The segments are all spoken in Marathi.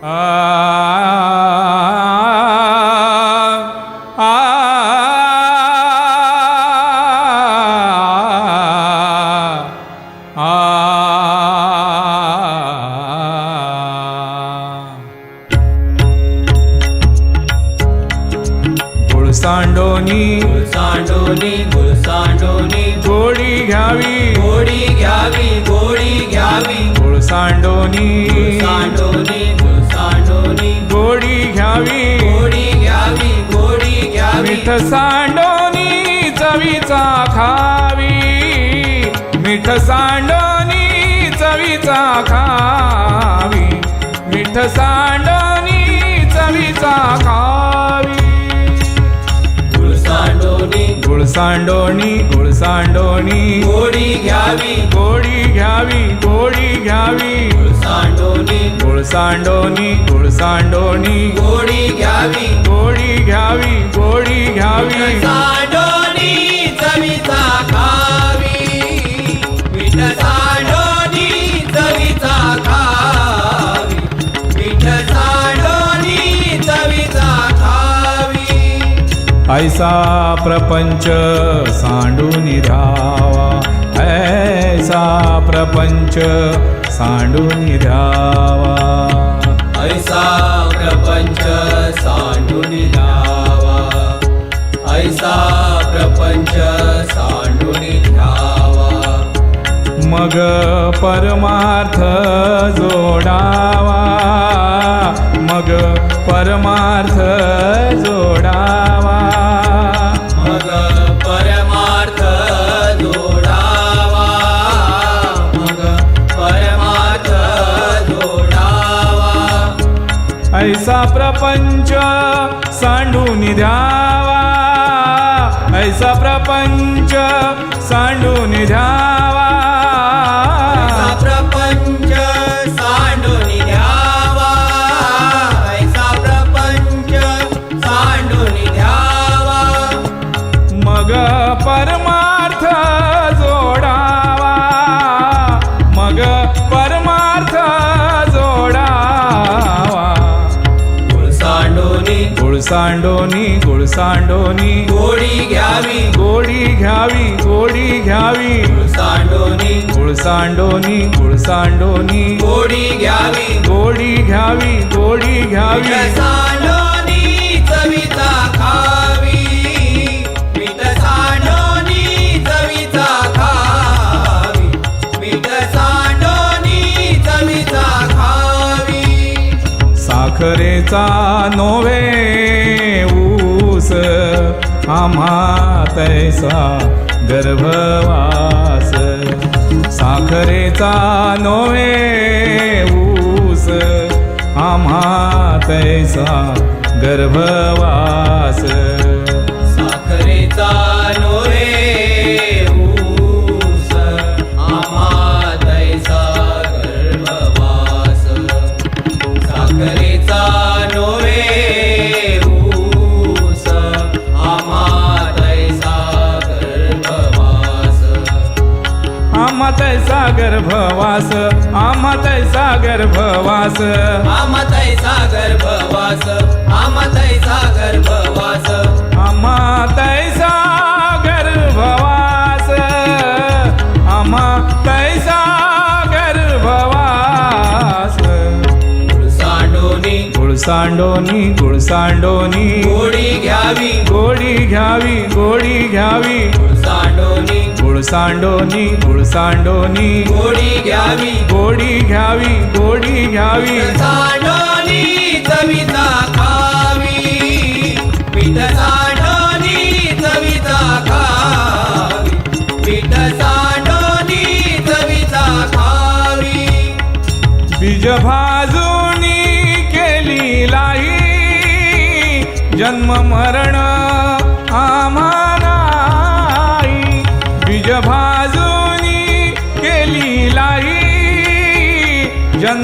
आ आ गुळसांडोनी गुळसांडोनी गुळसांडोनी गोडी घ्यावी गोडी घ्यावी गोडी घ्यावी गुळसांडोनी गुळसांडोनी गुळसांडोनी मिठ सांडोनी चवीचा खावी. मिठ सांडोनी चवीचा खावी. मिठ सांडोनी चवीचा खावी. गुळसांडोनी गुळसांडोनी गुळसांडोनी गोडी घ्यावी. गोडी घ्यावी गोडी घ्यावी. गुळसांडोनी गुळसांडोनी गुळसांडोनी गोडी घ्यावी. गोडी घ्यावी गोडी घ्यावी. सांडोनी चवीचा खावी ऐसा प्रपंच सांडून धावा ऐसा प्रपंच सांडून धावा ऐसा प्रपंच सांडून द्यावा ऐसा प्रपंच सांडून घ्यावा मग परमार्थ जोडावा। मग परमार्थ जोडावा। ऐसा प्रपंच सांडून द्यावा. ऐसा प्रपंच गुळसांडोनी गुळसांडोनी गोडी घ्यावी. गोडी घ्यावी गोडी घ्यावी. गुळसांडोनी गुळसांडोनी गुळसांडोनी गोडी घ्यावी. गोडी घ्यावी गोडी घ्यावी. साखरेचा नोवे ऊस आम्हा तैसा गर्भवास. साखरेचा नोवे ऊस आम्हा तैसा गर्भवास. तैसा गर्भवास आम्हा तैसा गर्भवास आम्हा तैसा गर्भवास आम्हा तैसा गर्भवास आम्हा तैसा गर्भवास आम्हा तैसा गर्भवास सांडोनी गुळसांडोनी गुळसांडोनी. गोडी घ्यावी. गोडी घ्यावी गोडी घ्यावी. सांडोनी गुळसांडोनी गुळसांडोनी गोडी घ्यावी. गोडी घ्यावी गोडी घ्यावी. सांडोनी चविता खावी. पीठ सांडोनी चविता खावी. पीठ सांडोनी चविता खावी. बीज भाजूनी केली लाई जन्म मरण आम्हालाई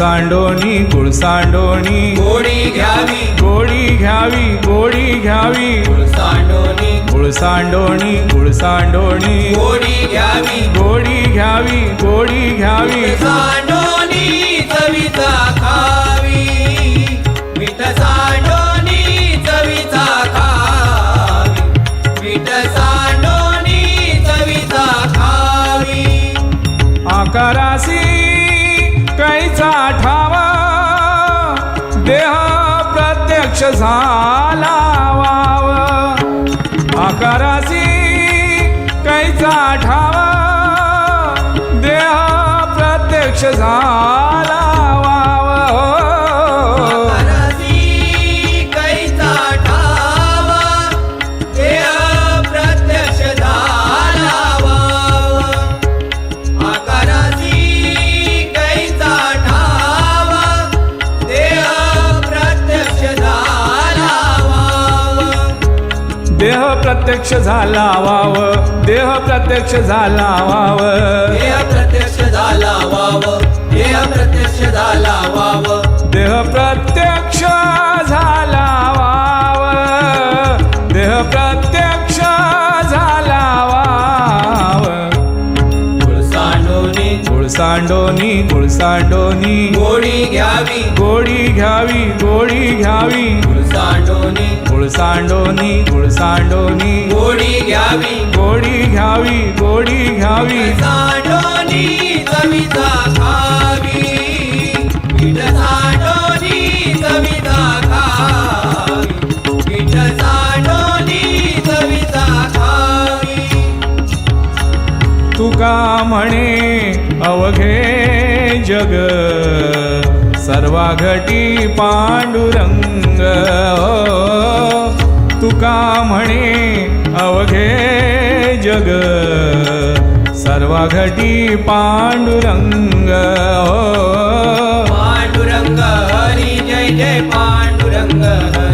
गुळसांडोनी गुळसांडोनी गोडी घ्यावी. गोडी घ्यावी गोडी घ्यावी. गुळसांडोनी गुळसांडोणी गुळसांडोणी गोडी घ्यावी. गोडी घ्यावी गोडी घ्यावी. सांडोनी चवीचा खावी. मीठ सांडोनी चवीचा खावी. मीठ सांडोनी चवीचा खावी. आकारासी कैचा ठावा देह प्रत्यक्ष झाला वाव आकारासी कैचा ठावा देह प्रत्यक्ष झाला. देह प्रत्यक्ष झाला वाव. देह प्रत्यक्ष झाला वाव. देह प्रत्यक्ष झाला वाव. देह प्रत्यक्ष झाला वाव. देह प्रत्यक्ष झाला गुळसांडोनी गुळसांडोनी. गुळसांडोनी गोडी घ्यावी. गोडी घ्यावी गोडी घ्यावी. गुळसांडोनी. गुळसांडोनी गुळसांडोनी. गोडी घ्यावी. गोडी घ्यावी गोडी घ्यावी. सांडोनी चविता खावी. तुका म्हणे? अवघे जग. सर्वा घटी पांडुरंग तुका म्हणे? अवघे जग. सर्वा घटी पांडुरंग पांडुरंग हरी जय जय पांडुरंग हरी पांडुरंग.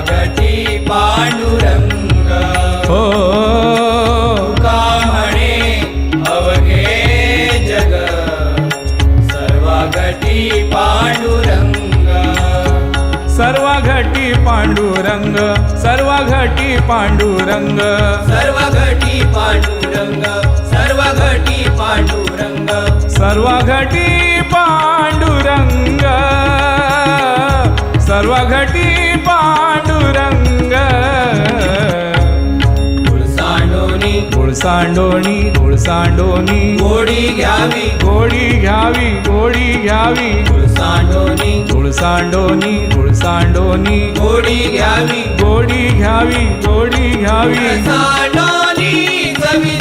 घटी पांडुरंग। हो। तुका म्हणे अवघे जग। सर्व घटी पांडुरंग। सर्व घटी पांडुरंग सर्व घटी पांडुरंग। सर्व घटी पांडुरंग सर्व घटी पांडुरंग। सर्व घटी पांडुरंग सर्व घटी पांडुरंग गुळसांडोनी गुळसांडोणी गुळसांडोणी। गोडी घ्यावी। गोडी घ्यावी गोडी घ्यावी। गुळसांडोनी गुळसांडोणी गुळसांडोणी। गोडी घ्यावी। गोडी घ्यावी गोडी घ्यावी। सांडोनी चवी